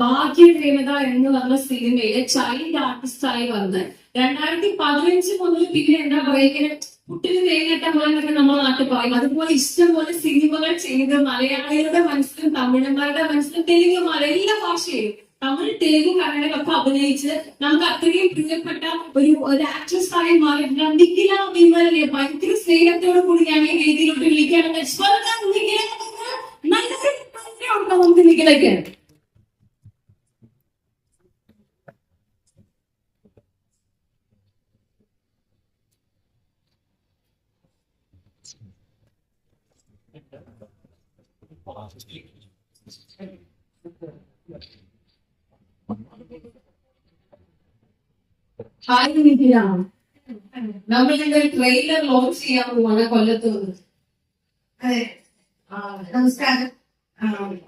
ഭാഗ്യദേവത എന്ന് പറഞ്ഞ സിനിമയിലെ ചൈൽഡ് ആർട്ടിസ്റ്റായി വന്ന് രണ്ടായിരത്തി പതിനഞ്ച് മുതൽ പിന്നെ എന്താ പറയുക ഇങ്ങനെ കുട്ടിന് നേരിട്ട പോലെ എന്നൊക്കെ നാട്ടിൽ പറയും. അതുപോലെ ഇഷ്ടംപോലെ സിനിമകൾ ചെയ്ത് മലയാളികളുടെ മനസ്സിലും തമിഴന്മാരുടെ മനസ്സിലും തെലുങ്ക് മലയാള ഭാഷയിലും തമിഴ് തെലുങ്ക് കന്നഡകളൊക്കെ അഭിനയിച്ച് നമുക്ക് അത്രയും പ്രിയപ്പെട്ട ഒരു ഒരു ആക്ട്രസ് ആയി മാറി. നന്ദിക്കില വിമലെ ഭയങ്കര സ്നേഹത്തോടു കൂടി ഞാൻ ഈ രീതിയിലോട്ട് വിളിക്കുകയാണെങ്കിൽ സ്വർഗം നല്ല നല്ലൊരു ഉണ്ടോ നമുക്ക് നിഖിലൊക്കെ നമ്മൾ നമ്മളിന്റെ ട്രെയിലർ ലോഞ്ച് ചെയ്യാൻ പോവാണ് കൊല്ലത്ത്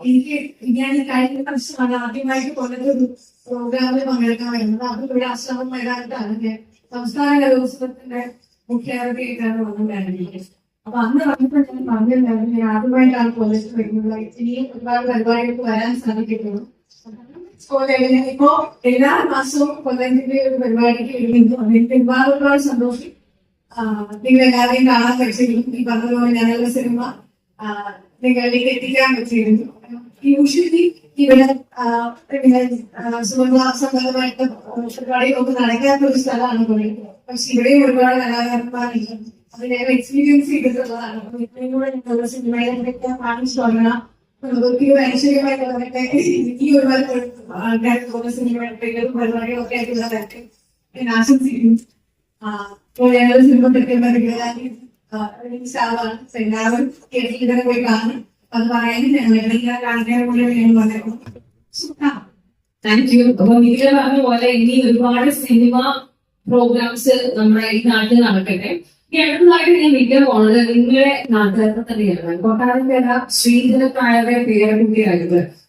എനിക്ക് ഞാൻ കഴിഞ്ഞ വർഷമാണ് ആദ്യമായിട്ട് കൊല്ലത്തൊരു പ്രോഗ്രാമിൽ പങ്കെടുക്കാൻ വരുന്നത്. അത് ഇവിടെ ആശ്രമം വരാനായിട്ടാണ് ഞാൻ സംസ്ഥാന കലോത്സവത്തിന്റെ മുഖ്യാതിഥിയായിട്ടാണ് വന്നിട്ടുണ്ടായിരുന്നത് അപ്പൊ അന്ന് വന്നപ്പോൾ ഞാൻ പറഞ്ഞിട്ടുണ്ടായിരുന്നു ഞാൻ ആദ്യമായിട്ടാണ് കൊല്ലത്ത് വരുന്നത്. ഇനിയും ഒരുപാട് പരിപാടികൾക്ക് വരാൻ സാധിക്കുന്നു ഇപ്പോ എല്ലാ മാസവും കൊല്ലത്തിന്റെ ഒരു പരിപാടിക്ക് ഒരുപാട് ഒരുപാട് സന്തോഷം. നിങ്ങൾ എല്ലാവരെയും കാണാൻ പറ്റിയിരുന്നു. ഈ പറഞ്ഞതുപോലെ ഞങ്ങളുടെ സിനിമ നിങ്ങളിലേക്ക് എത്തിക്കാൻ പറ്റിയിരുന്നു. യൂഷ്വലി ഇവിടെ പിന്നെ സുഗന്ധ സംബന്ധമായിട്ട് പരിപാടികളൊക്കെ നടക്കാത്ത ഒരു സ്ഥലമാണ് കൊല്ലം പക്ഷെ ഇവിടെയും ഒരുപാട് കലാകാരന്മാരുണ്ട്. അത് ഞാൻ എക്സ്പീരിയൻസ് ചെയ്തിട്ടുള്ളതാണ്. ഇത്രയും കൂടെ സിനിമയിലൊക്കെ കാണിച്ചു തുടങ്ങണം സിനിമ അത് പറഞ്ഞ പോലെ ഇനി ഒരുപാട് സിനിമ പ്രോഗ്രാംസ് നമ്മുടെ ഈ നാട്ടിൽ നടക്കട്ടെ. വീട്ടിൽ പോണത് നിങ്ങളുടെ നാട്ടുകാരുടെ തന്നെയാണ്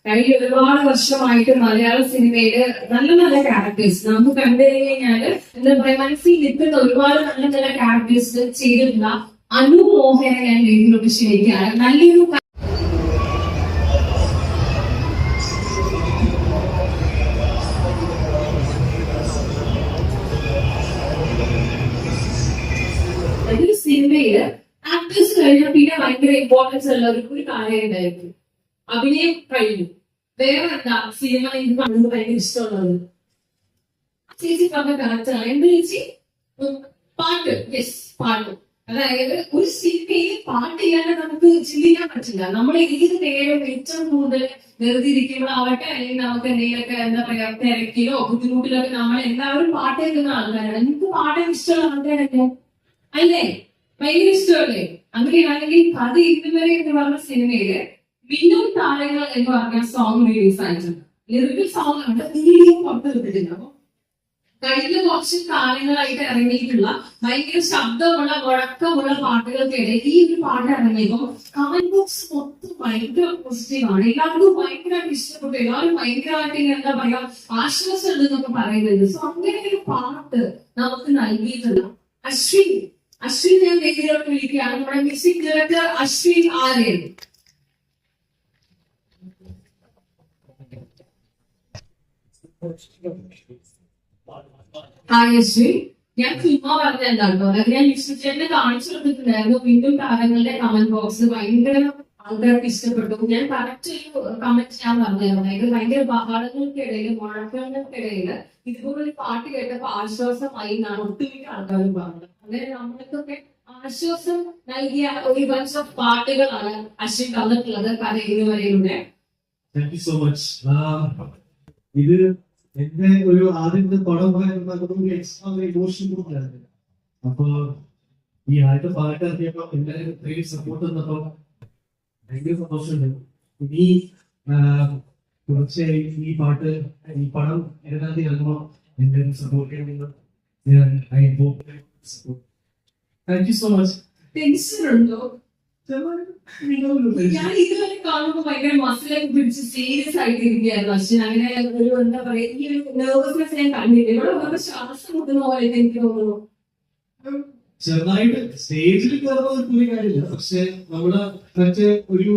കഴിഞ്ഞ ഒരുപാട് വർഷമായിട്ട് മലയാള സിനിമയിൽ നല്ല നല്ല ക്യാരക്ടേഴ്സ് നമുക്ക് കണ്ടു കഴിഞ്ഞാൽ എന്താ പറയാ മനസ്സിൽ നിൽക്കുന്ന ഒരുപാട് നല്ല നല്ല ക്യാരക്ടേഴ്സ് ചെയ്തിട്ടുള്ള അനു മോഹനെ ഞാൻ വീട്ടിലോട്ട് ക്ഷണിക്കുകയാണ് നല്ലൊരു സിനിമയിൽ ആക്ടേഴ്സ് കഴിഞ്ഞാൽ പിന്നെ ഭയങ്കര ഇമ്പോർട്ടൻസ് ഉള്ള ഒരു കാര്യം ഉണ്ടായിരുന്നു അഭിനയം കഴിഞ്ഞു. വേറെ എന്താ സിനിമ എനിക്ക് ഭയങ്കര ഇഷ്ടമുള്ളത്? ചേച്ചി പറഞ്ഞ കറക്റ്റാണ് എന്ത് ചേച്ചി? പാട്ട് യെസ് പാട്ട് അതായത് ഒരു സിനിമയിൽ പാട്ട് ചെയ്യാതെ നമുക്ക് ചിന്തിക്കാൻ പറ്റില്ല. നമ്മൾ ഏത് നേരം ഏറ്റവും കൂടുതൽ വെറുതെ ഇരിക്കുമ്പോഴാവട്ടെ അല്ലെങ്കിൽ നമുക്ക് എന്തെങ്കിലുമൊക്കെ എന്താ പറയാ തിരക്കിലോ ബുദ്ധിമുട്ടിലൊക്കെ നമ്മൾ എല്ലാവരും പാട്ട് കേൾക്കുന്ന ആൾക്കാരാണ്. എനിക്ക് പാട്ട് ഇഷ്ടമുള്ള ആൾക്കാരല്ലേ? അല്ലേ? ഭയങ്കര ഇഷ്ടമല്ലേ? അങ്ങനെയാണെങ്കിൽ കഥ ഇന്നുവരെ എന്ന് പറഞ്ഞ സിനിമയിൽ വിനു താരങ്ങൾ എന്ന് പറഞ്ഞ സോങ് റിലീസ് ആയിട്ടുണ്ട്. ലിറിക്കൽ സോങ് ആണ്. വീഡിയോ പുറത്തെടുത്തിട്ടുണ്ട് അപ്പൊ കഴിഞ്ഞ കുറച്ച് കാലങ്ങളായിട്ട് ഇറങ്ങിയിട്ടുള്ള ഭയങ്കര ശബ്ദമുള്ള മുഴക്കമുള്ള പാട്ടുകൾക്കിടയിൽ ഈ ഒരു പാട്ട് ഇറങ്ങിയപ്പോൾ കമന്റ് ബോക്സ് മൊത്തം ഭയങ്കര പോസിറ്റീവ് ആണ്. എല്ലാവർക്കും ഭയങ്കരമായിട്ട് ഇഷ്ടപ്പെട്ടു. എല്ലാവരും ഭയങ്കരമായിട്ട് എന്താ പറയാ ആശ്വാസം ഉണ്ടെന്നൊക്കെ പറയുന്നത് സോ അങ്ങനെ ഒരു പാട്ട് നമുക്ക് നൽകിയിട്ടുള്ള അശ്വിൻ അശ്വിൻ ഞാൻ വേദിയിലോട്ട് വിളിക്കുകയാണ്. നമ്മുടെ music director Ashwin Aryan. Hi Ashwin. ഞാൻ ചുമ്മാ പറഞ്ഞല്ലോ അതായത് ഞാൻ വിശ്വസിച്ചെന്നെ കാണിച്ചു കൊടുത്തിട്ടുണ്ടായിരുന്നു വീണ്ടും താരങ്ങളുടെ കമന്റ് ബോക്സ് ഭയങ്കര ആൾക്കാർക്ക് ഇഷ്ടപ്പെട്ടു. ഞാൻ കറക്റ്റ് ഒരു കമന്റ് ഞാൻ പറഞ്ഞായിരുന്നു. അതായത് ഭയങ്കര ബഹളങ്ങൾക്കിടയിൽ മുഴക്കങ്ങൾക്കിടയിൽ ഇതുപോലൊരു പാട്ട് കേട്ടപ്പോ ആശ്വാസമായി എന്നാണ് ഒട്ടുമിക്ക ആൾക്കാരും പറഞ്ഞത്. അങ്ങനെ നമ്മൾക്കൊക്കെ ആശ്വാസം നൽകിയ ഒരു ബഞ്ച് ഓഫ് പാട്ടുകളാണ് അശ്വിൻ തന്നിട്ടുള്ളത് കഥ ഇതുവരെയുടെ താങ്ക് യു സോ മച്ച് ഇത് എന്റെ ഒരു ആദ്യത്തെ പടം പറയുന്നത് എക്സ്ട്രാ ഇമോഷൻ കൂടിയായിരുന്നു അപ്പൊ ഈ ആദ്യത്തെ പാട്ട് ഇറങ്ങിയപ്പോ എല്ലാവരും ഇത്രയും സപ്പോർട്ട് തന്നപ്പോ ഭയങ്കര സന്തോഷമുണ്ട്. ഇനി തീർച്ചയായും ഈ പാട്ട് ഈ പടം എഴുതാതെ ഇറങ്ങുമ്പോ എന്റെ സപ്പോർട്ട് ചെയ്യണമെന്ന് ഞാൻ I hope thank you so much tension ഉണ്ടോ ഞാൻ ഇതുവരെ കാണുമ്പോൾ ഭയങ്കര മസിലൊക്കെ പിടിച്ച് സീരിയസ് ആയിട്ടിരിക്കുകയായിരുന്നു. പക്ഷെ അങ്ങനെ ഒരു എന്താ പറയാ ഈ ഒരു നെർവസ്നെസ് ഞാൻ കണ്ടില്ല ഇവിടെ വന്നപ്പോ ശ്വാസം മുട്ടുന്ന പോലെ എനിക്ക് തോന്നുന്നു. ചെറുതായിട്ട് സ്റ്റേജിൽ കയറുന്ന ഒരു പുതിയ കാര്യമില്ല. പക്ഷെ നമ്മുടെ മറ്റേ ഒരു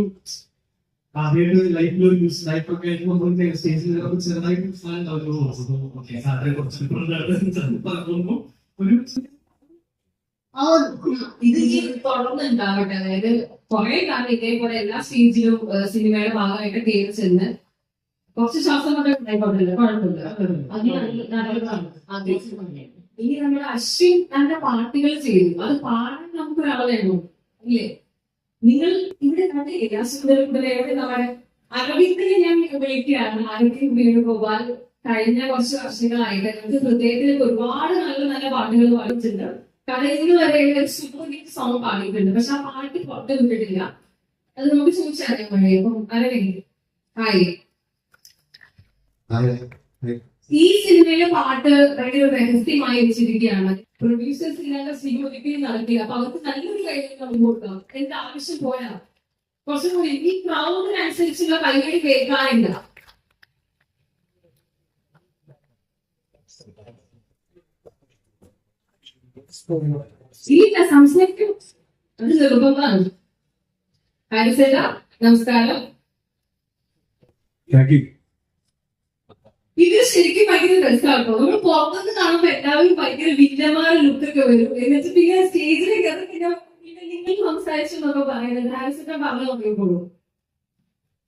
ആദ്യമായിട്ട് ലൈഫിൽ ഒരു ന്യൂസ് ലൈഫൊക്കെ ആയിട്ട് സ്റ്റേജിൽ ചെറുതായിട്ട് ഓക്കെ സാറിനെ കുറച്ച് പറയുമ്പോൾ ഒരു ഇത് തുടർന്നുണ്ടാവട്ടെ. അതായത് കുറെ കാലം ഇതേപോലെ എല്ലാ സ്റ്റേജിലും സിനിമയുടെ ഭാഗമായിട്ട് കയറി ചെന്ന് കുറച്ച് ശ്വാസം കൊണ്ട് ഉണ്ടായിക്കൊണ്ടില്ല കുഴപ്പമില്ല. ഇനി നമ്മുടെ അശ്വിൻ തന്റെ പാട്ടുകൾ അത് പാടാൻ നമുക്ക് ഒരാളെയാണോ ഇല്ലേ നിങ്ങൾ ഇവിടെ കണ്ടില്ലേ അശ്വിൻ നമ്മുടെ അരവിന്ദിനെ ഞാൻ വിളിക്കുകയാണ്. അരവിന്ദ് വേണുഗോപാൽ കഴിഞ്ഞ കുറച്ച് വർഷങ്ങളായിട്ട്. ഹൃദയത്തിലേക്ക് ഒരുപാട് നല്ല നല്ല പാട്ടുകൾ പാടിയിട്ടുണ്ട്. കഥയിൽ വരെ സൂപ്പർ ഹിറ്റ് സോങ് പാടിയിട്ടുണ്ട്. പക്ഷെ ആ പാട്ട് പുറത്ത് വിട്ടിട്ടില്ല. അത് നമുക്ക് ചോദിച്ചറിയാൻ കഴിയും അരവിന്ദ് ഹായ് ഈ സിനിമയിലെ പാട്ട് ഭയങ്കര രഹസ്യമായി വെച്ചിരിക്കുകയാണ്. പ്രൊഡ്യൂസേഴ്സ് ഇല്ലാതെ സിനിമ നടത്തി അപ്പൊ അവർക്ക് നല്ലൊരു കൈകൾ നമുക്ക് കൊടുക്കാം. എന്റെ ആവശ്യം പോയാ? കുറച്ചും കൂടി ഈ ക്രൗഡിനനുസരിച്ചുള്ള കൈകൾ കേൾക്കാനില്ല ഇല്ല സംസാരിക്കും അത് നിർബന്ധമാണ് ഹരിസേന നമസ്കാരം. ഇത് ശരിക്കും ഭയങ്കര രസമാട്ടോ നമ്മൾ പുറത്തുനിന്ന് കാണുമ്പോ എല്ലാവരും ഭയങ്കര വില്ലമായ ലുക്കൊക്കെ വരും. എന്നിട്ട് പിന്നെ സ്റ്റേജിലേക്ക് അത് പിന്നെ പിന്നെ നിങ്ങൾ സംസാരിച്ചു എന്നൊക്കെ പറയുന്നത് ഹാരിസിന്റെ പറഞ്ഞു നോക്കിയപ്പോഴും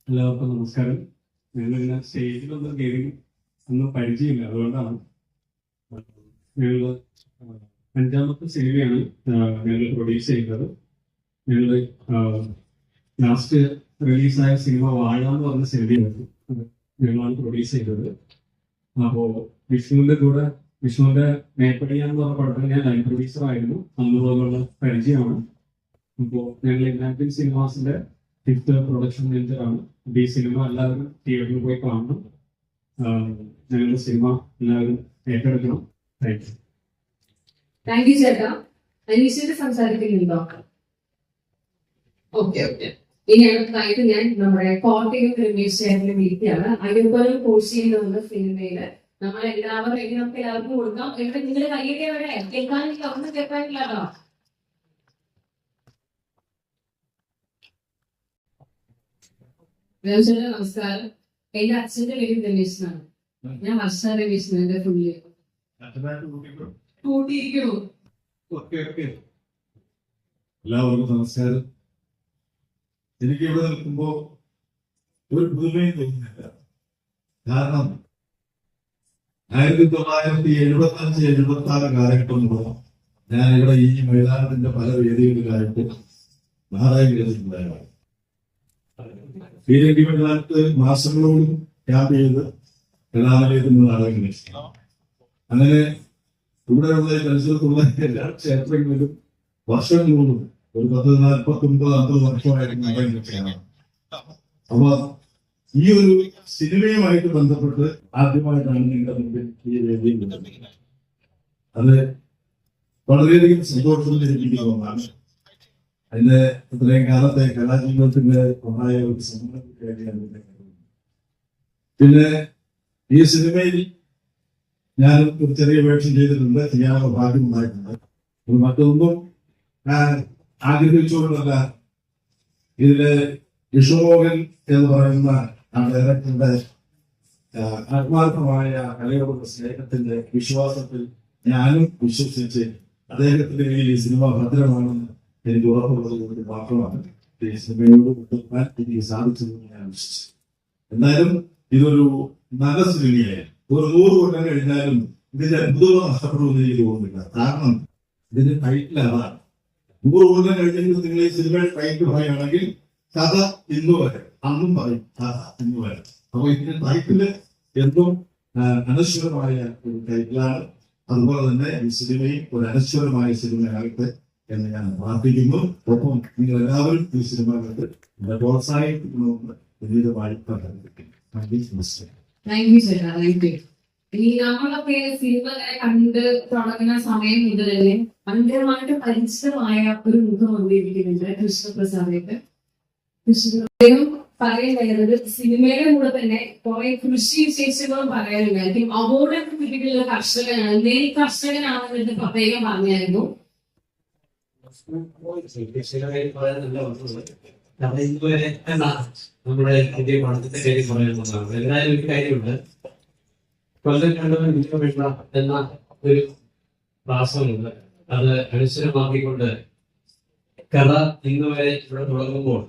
എല്ലാവർക്കും നമസ്കാരം. ഞങ്ങളിങ്ങനെ സ്റ്റേജിലൊന്നും കയറി ഒന്നും പരിചയമില്ല. അതുകൊണ്ടാണ് ഞങ്ങൾ അഞ്ചാമത്തെ സിനിമയാണ് ഞങ്ങൾ പ്രൊഡ്യൂസ് ചെയ്യുന്നത്. ഞങ്ങൾ ലാസ്റ്റ് റിലീസായ സിനിമ വാഴ എന്ന് പറഞ്ഞ സിനിമയാണ് ഞങ്ങളാണ് പ്രൊഡ്യൂസ് ചെയ്തത്. അപ്പോ വിഷ്ണുവിന്റെ കൂടെ വിഷ്ണുവിന്റെ മേപ്പടിയ എന്ന് പറഞ്ഞ പടത്തിൽ ഞാൻ ലൈൻ പ്രൊഡ്യൂസർ ആയിരുന്നു. അന്ന് പോലുള്ള പരിചയമാണ്. അപ്പോ ഞങ്ങൾ ഇമാജിൻ സിനിമാസിന്റെ ഫിഫ്ത് പ്രൊഡക്ഷൻ അപ്പൊ ഈ സിനിമ എല്ലാവരും തിയേറ്ററിൽ പോയി കാണണം. ഞങ്ങളുടെ സിനിമ എല്ലാവരും ഏറ്റെടുക്കണം. താങ്ക് യു താങ്ക് യു ചേട്ടാ. അനീഷിന്റെ സംസാരിക്കുന്നുണ്ടോ ഓക്കെ ഓക്കെ ഇനി അടുത്തതായിട്ട് ഞാൻ നമ്മുടെ കോട്ടയം രമേശ് വിളിക്കുകയാണ് അയ്യപ്പനും എന്ന സിനിമയിൽ നമ്മൾ എല്ലാവരും ഇനി എല്ലാവർക്കും കൊടുക്കാം. ഇവിടെ നിങ്ങൾ കയ്യൊക്കെ എവിടെ? കേൾക്കാനില്ല ഒന്നും കേൾക്കാനില്ല കേട്ടോ. നമസ്കാരം. എന്റെ അച്ഛന്റെ പേര് രമേശനാണ് ഞാൻ വർഷ രമേശനാണ് എന്റെ ഫുള്ളി എല്ലാവർക്കും നമസ്കാരം. എനിക്ക് ഇവിടെ നിൽക്കുമ്പോ ഒരു പുതുമയും തോന്നുന്നില്ല. കാരണം ആയിരത്തി തൊള്ളായിരത്തി എഴുപത്തി അഞ്ച് എഴുപത്തി ആറ് കാലഘട്ടം മുതൽ ഞാൻ ഇവിടെ ഈ മൈതാനത്തിന്റെ പല വേദികളിലായിട്ട് നാടകം ചെയ്തിട്ടുണ്ടായിരുന്നു മൈതാനത്ത് മാസങ്ങളോടും ക്യാമ്പ് ചെയ്ത് പ്രധാനം നാടകം അങ്ങനെ ഇവിടെയുള്ള പരിസരത്തുള്ള എല്ലാ ക്ഷേത്രങ്ങളിലും വർഷങ്ങളോടും ഒരു പത്ത് നാൽപ്പത്തൊമ്പത് അമ്പത് വർഷമായിരുന്നു ചെയ്യണം അപ്പൊ ഈ ഒരു സിനിമയുമായിട്ട് ബന്ധപ്പെട്ട് ആദ്യമായിട്ടാണ് നിങ്ങളുടെ മുമ്പിൽ ഈ വേദിയിൽ അത് വളരെയധികം സന്തോഷം ലഭിക്കുന്ന ഒന്നാണ് അതിന്റെ ഇത്രയും കാലത്തെ കലാജീവിതത്തിന്റെ ഉണ്ടായ ഒരു സമ്മതം പിന്നെ ഈ സിനിമയിൽ ഞാൻ ഒരു ചെറിയ വേഷം ചെയ്തിട്ടുണ്ട് ചെയ്യാനുള്ള ഭാഗ്യം ഉണ്ടായിട്ടുണ്ട്. അത് മറ്റൊന്നും ആഗ്രഹിച്ചുകൊണ്ടല്ല ഇതിൽ വിഷുമോഹൻ എന്ന് പറയുന്ന ആ ഡയറക്ടറുടെ ആത്മാർത്ഥമായ കലയോടുള്ള സ്നേഹത്തിന്റെ വിശ്വാസത്തിൽ ഞാനും വിശ്വസിച്ച് അദ്ദേഹത്തിന്റെ ഈ സിനിമ ഭദ്രമാണെന്ന് എനിക്ക് ഉറപ്പുള്ളത് കൊണ്ട് മാത്രമാണ് ഈ സിനിമയോട് കൊണ്ടുവരാൻ എനിക്ക് സാധിച്ചതെന്ന് ഞാൻ വിശ്വസിച്ചു എന്തായാലും ഇതൊരു നല്ല സിനിമയായിരുന്നു. ഒരു നൂറ് കൊല്ലം കഴിഞ്ഞാലും ഇതിന്റെ അത്ഭുതം നഷ്ടപ്പെടുമെന്ന് എനിക്ക് തോന്നുന്നില്ല. കാരണം ഇതിന്റെ ടൈറ്റിൽ അതാണ്. നൂറ് കൊല്ലം കഴിഞ്ഞെങ്കിൽ നിങ്ങൾ ഈ സിനിമയുടെ ടൈറ്റിൽ പറയുകയാണെങ്കിൽ കഥ ഇന്ന് വരെ അന്നും പറയും കഥ ഇന്ന് വരെ. അപ്പൊ ഇതിന്റെ ടൈറ്റിൽ എന്തും അനശ്വരമായ ഒരു ടൈറ്റിലാണ് അതുപോലെ തന്നെ ഈ സിനിമയും ഒരു അനശ്വരമായ സിനിമയാകട്ടെ എന്ന് ഞാൻ പ്രാർത്ഥിക്കുന്നു. ഒപ്പം നിങ്ങൾ എല്ലാവരും ഈ സിനിമ കണ്ട് പ്രോത്സാഹിപ്പിക്കണമെന്ന് വിനീതമായി പറഞ്ഞു നമസ്കാരം. താങ്ക് യു ചേട്ടാ താങ്ക് യു ഇനി നമ്മളൊക്കെ സിനിമ കണ്ട് തുടങ്ങുന്ന സമയം മുതൽ തന്നെ ഭയങ്കരമായിട്ട് പരിചിതമായ ഒരു മുഖം വന്നിരിക്കുന്നുണ്ട് കൃഷ്ണപ്രസാദേട്ട് കൃഷ്ണ പറയുന്നത് സിനിമയുടെ കൂടെ തന്നെ കുറെ കൃഷി വിശേഷങ്ങളും പറയാനുണ്ടായിരിക്കും. അവാർഡൊക്കെ കിട്ടിയിട്ടുള്ള കർഷകനാണ് നെൽ കർഷകനാണെന്ന് പ്രത്യേകം പറഞ്ഞായിരുന്നു. ഇതുവരെ നമ്മുടെ ഇന്ത്യ എന്ന ഒരു പ്രാസമുണ്ട് അത് അനുസരമാക്കിക്കൊണ്ട് കഥ ഇന്ന് വരെ ഇവിടെ തുടങ്ങുമ്പോൾ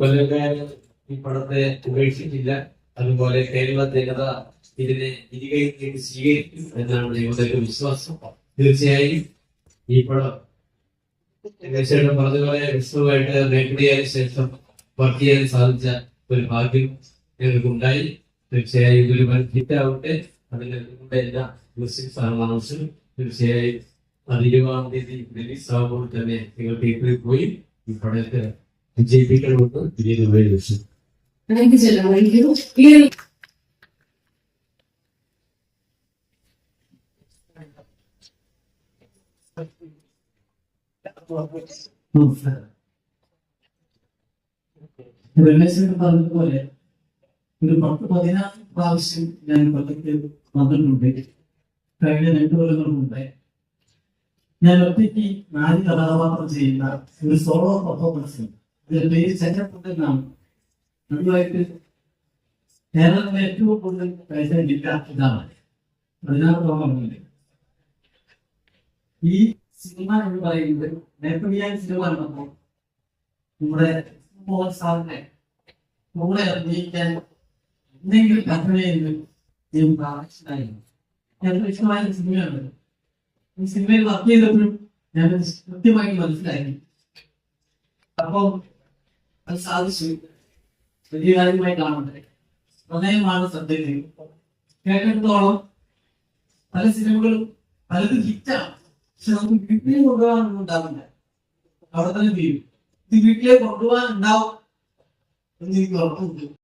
കൊല്ലക്കാരൻ ഈ പടത്തെ ഉപേക്ഷിച്ചില്ല. അതുപോലെ കേരള ജനത ഇതിനെ ഇരുകൈ സ്വീകരിക്കും എന്നാണ് ഞങ്ങളുടെ വിശ്വാസം. തീർച്ചയായും ഈ പടം തീർച്ചയായിട്ടും പറഞ്ഞതുപോലെ വിഷ്ണുവായിട്ട് മേഖലയായ ശേഷം വർക്ക് ചെയ്യാൻ സാധിച്ച ഒരു ഭാഗ്യം ഞങ്ങൾക്കുണ്ടായി. തീർച്ചയായും ഇതൊരു ഹിറ്റാവട്ടെ ഹിറ്റ് ആവട്ടെ. അതിന് നിങ്ങളുടെ എല്ലാ ബ്ലെസ്സിങ്സ് ആണ് ആവശ്യം തീർച്ചയായും അത് ഇരുപതാം തീയതി റിലീസ് ആകുമ്പോൾ തന്നെ നിങ്ങൾ തീയറ്ററിൽ പോയി ഈ പടത്തെ വിജയിപ്പിക്കണമെന്ന് തിരികെ ഉപയോഗിച്ചു താങ്ക് യു ചെല്ലാം താങ്ക് യു ഈ ഒരു രമേശൻ പറഞ്ഞതുപോലെ ഒരു പത്ത് പതിനാറ് പ്രാവശ്യം ഞാൻ കൊല്ലത്തിൽ വന്നിട്ടുണ്ട്. കഴിഞ്ഞ രണ്ടു കൊല്ലങ്ങൾ മുമ്പേ. ഞാൻ ഒറ്റയ്ക്ക് നാല് കഥാപാത്രം ചെയ്യുന്ന ഒരു സോളോ പെർഫോമൻസ് ഇതിന്റെ പേര് ചെന്നപ്പുട്ട് എന്നാണ് അതുമായിട്ട് കേരളത്തിലെ ഏറ്റവും കൂടുതൽ പൈസ കിട്ടാത്ത ഇതാണ്. പതിനാറ് തോന്നുന്നുണ്ട് ഈ സിനിമ എന്ന് പറയുന്നത് നേരത്തെ സിനിമ കണ്ടപ്പോൾ നമ്മുടെ സാറിനെ കൂടെ അഭിനയിക്കാൻ എന്തെങ്കിലും കഥനയെന്ന് ഞാൻ പ്രാർത്ഥിച്ചതായിരുന്നു ഞാൻ ഇഷ്ടമായ സിനിമയാണ്. ഈ സിനിമയിൽ വർക്ക് ചെയ്തപ്പോഴും ഞാൻ കൃത്യമായി മനസ്സിലായി. അപ്പോൾ അത് സാധിച്ചു. വലിയ കാര്യമായി കാണട്ടെ. പ്രണയമാണ് ശ്രദ്ധ കേട്ടിടത്തോളം പല സിനിമകളും പലതും ഹിറ്റാണ്. പക്ഷെ നമുക്ക് വീട്ടിൽ കൊണ്ടുപോകാനൊന്നും ഉണ്ടാവില്ല അവിടെ തന്നെ തീരും ഇത് വീട്ടിലേക്ക് കൊണ്ടുപോകാൻ ഉണ്ടാവും എന്ന് എനിക്ക് ഉറപ്പുണ്ട്